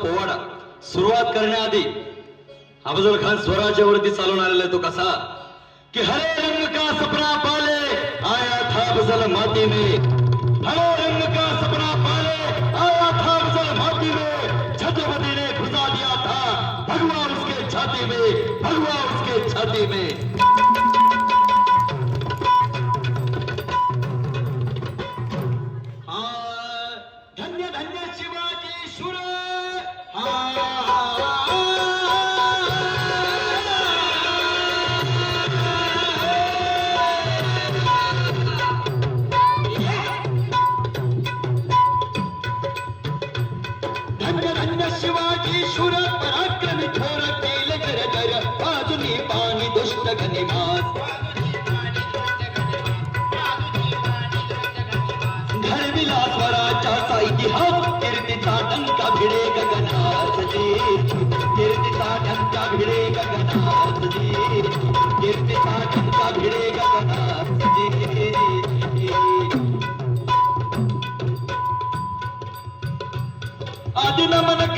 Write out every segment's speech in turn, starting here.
पोवाडा सुरुवात करण्याआधी अफजल खान स्वराज्यावरती चालून आलेला आहे तो कसा? की हरे रंग का सपना पाले? आया था अफजल माती में। हरे रंग का सपना पाले? आया था अफजल माती में। छत्रपति ने घुसा दिया था। भगवा उसके छाती में। भगवा उसके छाती में।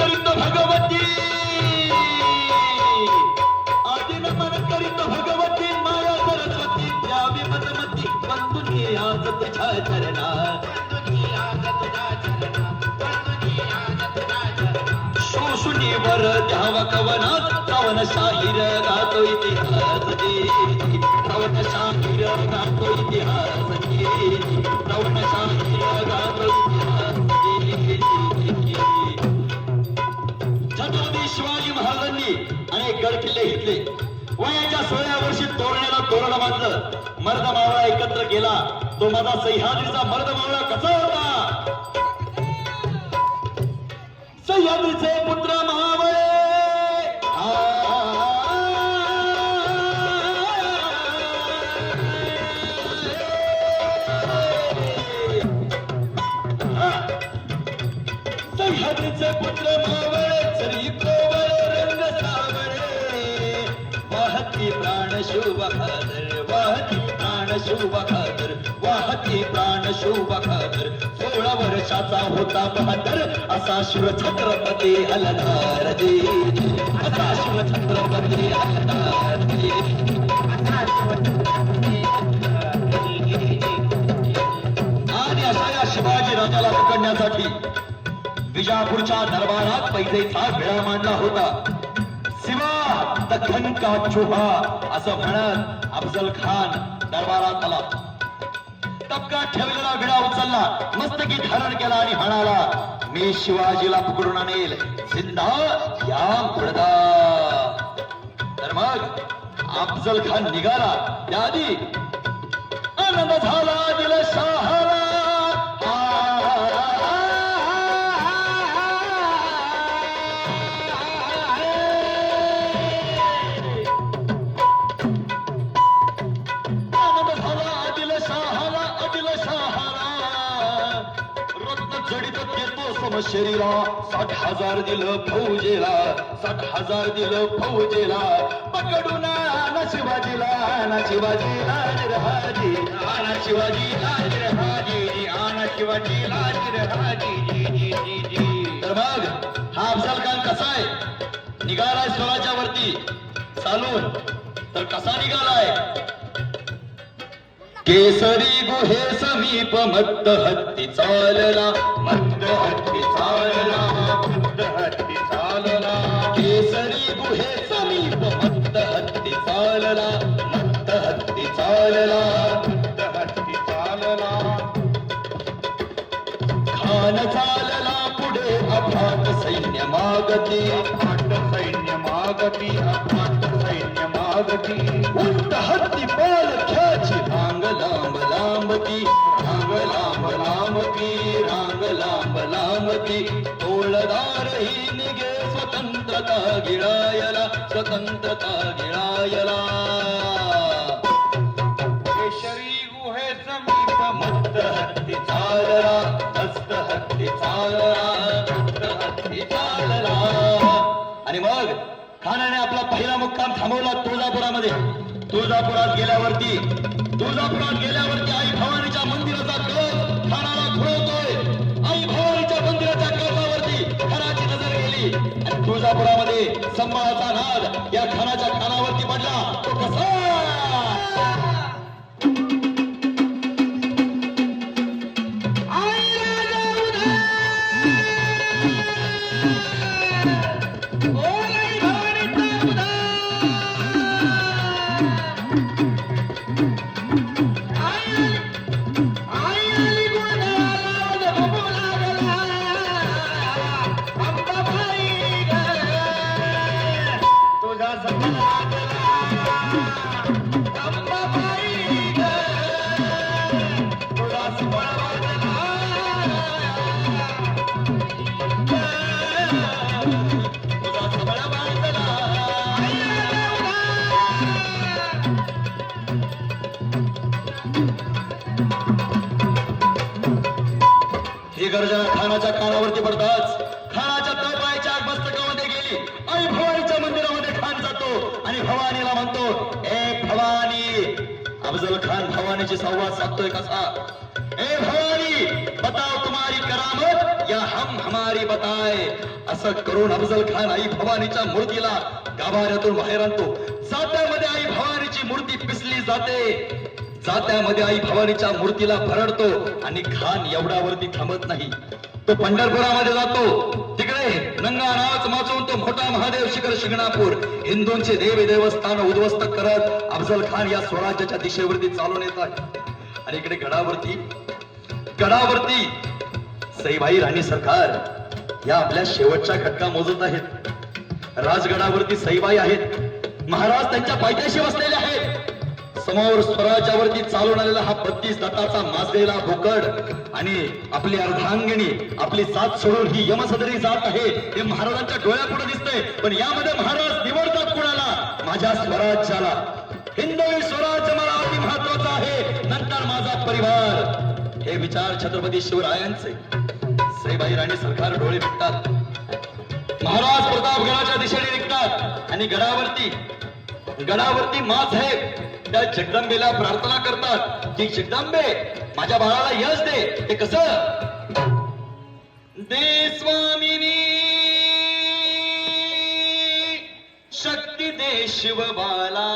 करीत भगवती. आदि नमन करीत भगवती माया सरस्वती द्यावी मदमती बंधुनी आज तुझ्या चरणा शोषुनी वर द्याव कवनात श्रवण शाहीर गातो इतिहास जी. श्रवण शाहीर गातो इतिहास जी. शाहीर गातो वयाच्या वर्षी तोरण्याला तोरण बांधलं. मर्द मावळा एकत्र केला तो माझा सह्याद्रीचा मर्द मावळा कसा होता? सह्याद्रीचे पुत्र महा वाहती प्राण शुभ खादर सोळा वर्षाचा होता बहादर असा शिव छत्रपती हलदार दे असा शिव छत्रपती हलदार दे आणि अशा या शिवाजी राजाला पकडण्यासाठी विजापूरच्या दरबारात पैसेचा वेळा मांडला होता. शिवा दखन का चोहा असं म्हणत अफजल खान दरबारात आला. टपका ठेवलेला विडा उचलला. मस्तकी धारण केला आणि म्हणाला मी शिवाजीला पकडून आणेल. जिंदा या मुर्दा. तर मग अफजल खान निघाला. त्याआधी आनंद झाला. देतो सम शरीरा साठ हजार दिलं फौजेला साठ हजार दिलं फौजेला. पकडून आणा शिवाजीला आणा शिवाजीला राजी आणा शिवाजीला राजी शिवाजी लाज राजी तर मग हा अफजल खान कसा आहे? निघालाय स्वराच्या वरती. चालून. तर कसा निघालाय? केसरी गुहे समीप मत्त हत्ती चालला. मत्त हत्ती चालला मत्त हत्ती चालला. केसरी गुहे समीप मत्त हत्ती चालला मत्त हत्ती चालला मत्त हत्ती चालला. खान चालला पुढे अफाट सैन्य मागती अफाट सैन्य मागती अफाट सैन्य मागती. गिळायला स्वतंत्रता गिळायला. केशरी गुहे समीप मस्त हत्ती चालला मस्त हत्ती चालला मस्त हत्ती चालला. आणि मग खानाने आपला पहिला मुक्काम थांबवला तुळजापुरामध्ये. तुळजापुरात गेल्यावरती तुळजापुरात गेल्यावरती आई भवानीच्या मंदिराचा तुळजापुरामध्ये संभाळाचा नाद या खानाच्या खानावरती पडला. तो कसा? गर्जना खानाच्या कानावरती पडताच खानाच्या तळपायाच्या मस्तकामध्ये गेली. आणि भवानीच्या मंदिरामध्ये खान जातो. आणि भवानीला म्हणतो ए भवानी अफजल खान भवानीची संवाद साधतोय कसा? ए भवानी बताओ तुम्हारी करामत या हम हमारी बताय असं करून अफजल खान आई भवानीच्या मूर्तीला गाभाऱ्यातून बाहेर आणतो. जात्यामध्ये आई भवानीची मूर्ती पिसली जाते. जात्यामध्ये आई भवानीच्या मूर्तीला भरडतो आणि खान एवढ्यावरती थांबत नाही. तो पंढरपुरामध्ये जातो. तिकडे नंगा नाच माचून तो मोठा महादेव शिखर शिंगणापूर हिंदूंचे देवी देवस्थान उद्ध्वस्त करत अफजल खान या स्वराज्याच्या दिशेवरती चालून येत आहे. आणि इकडे गडावरती गडावरती सईबाई राणी सरकार या आपल्या शेवटच्या घटका मोजत आहेत. राजगडावरती सईबाई आहेत. महाराज त्यांच्या पायथ्याशी बसलेले आहेत. समोर स्वराज्यावरती चालून आलेला हा बत्तीस दाताचा माजलेला बोकड आणि आपली अर्धांगिणी आपली साथ सोडून ही यमसदरी जात आहे. हे महाराजांच्या डोळ्यापुढे दिसतंय. पण यामध्ये महाराज निवडतात कुणाला? माझ्या स्वराज्याला. हिंदवी स्वराज्य मला अति महत्वाचं आहे. नंतर माझा परिवार. हे विचार छत्रपती शिवरायांचे. सईबाई राणी सरकार डोळे भेटतात महाराज प्रतापगडाच्या दिशेने निघतात आणि गडावरती गडावरती मा साहेब त्या जगदंबेला प्रार्थना करतात की जगदंबे माझ्या बाळाला यश दे. ते कस? दे स्वामिनी शक्ती दे शिवबाला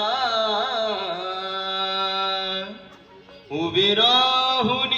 उभी राहुनी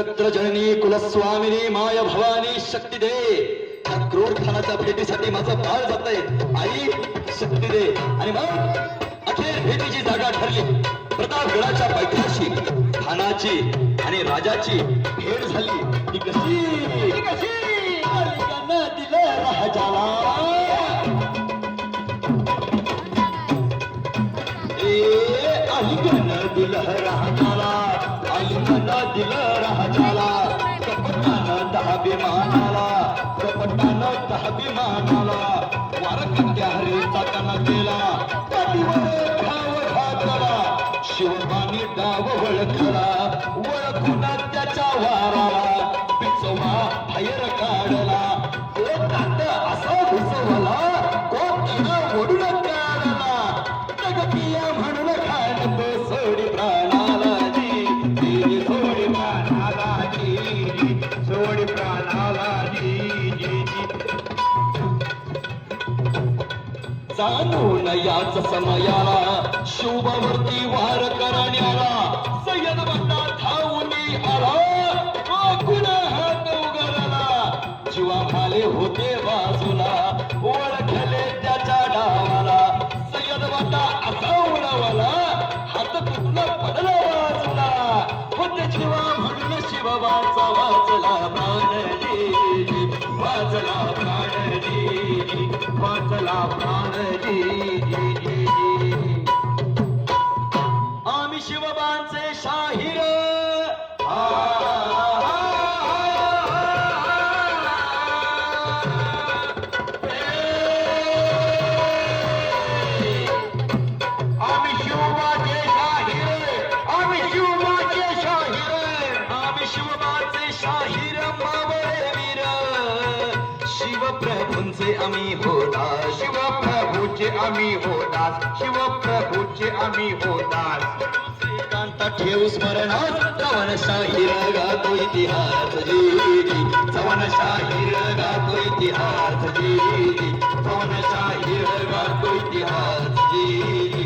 एकत्र जननी कुलस्वामिनी माय भवानी शक्ती दे त्या क्रूर भेटीसाठी माझं बाळ जातंय आई शक्ती दे आणि मग अखेर भेटीची जागा ठरली. प्रतापगडाच्या पैठाशी खानाची आणि राजाची भेट झाली. ती कशी? ती कशी? दिलं राजाला. शिवबानी डाव वळखला. वळखून त्याच्या वा जाणून याच समयाला शुभवरती वार करण्याला सय्यद बंडा धावून आला. कोकून हात उघडला जीवा भाले होते बाजूला ओळखले त्याच्या डावाला. सय्यद बंडा असा वाचला प्राण जी जी आम्ही होदास. शिवप्रभूचे आम्ही होदास. शिवप्रभूचे आम्ही होदास. श्रीकांत ठेव स्मरणात चवन शाहीर गातो इतिहास जी चवन शाहीर गातो इतिहास जी चवन शाहीर गातो इतिहास जी